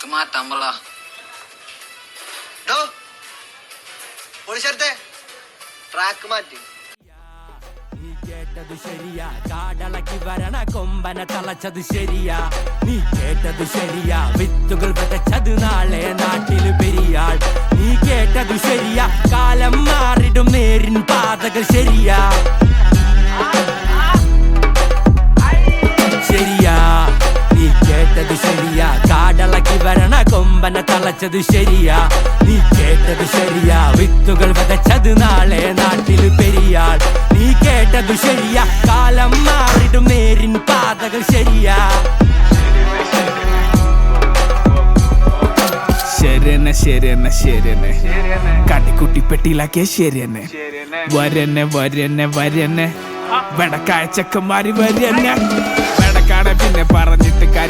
Track മാറ്റാൻ പറ track മാറ്റി. നീ കേട്ടത് ശരിയാ. കാടളക്കി വരണ കൊമ്പന തളച്ചത് ശരിയാ. നീ കേട്ടത് ശരിയാ. വിത്തുകൾ വിതച്ചത് നാളെ നാട്ടിൽ പെരിയാൾ. നീ കേട്ടത് ശരിയാ. കാലം മാറിടും നേരിൻ പാതകൾ ശരിയാ. തളച്ചത് ശരിയാ നീ കേട്ടത് ശരിയാ. വിത്തുകൾ വിതച്ചത് നാളെ നാട്ടിൽ പെരിയാൾ. നീ കേട്ടത് ശരിയാ കാലം മാറിടും നേരിൻ പാതകൾ ശരിയാ. ശരിയെന്നെ ശരിയെന്നെ ശരിയെന്നെ കടിക്കുട്ടി പെട്ടിയിലാക്കിയ ശരിയെന്നെ വരന്നെ വരന്നെ വരന്നെ വെടക്കായ ചെക്കന്മാര് വരന്നെ വെടക്കാടെ പിന്നെ പറഞ്ഞിട്ട് കൊല്ലിച്ചാലും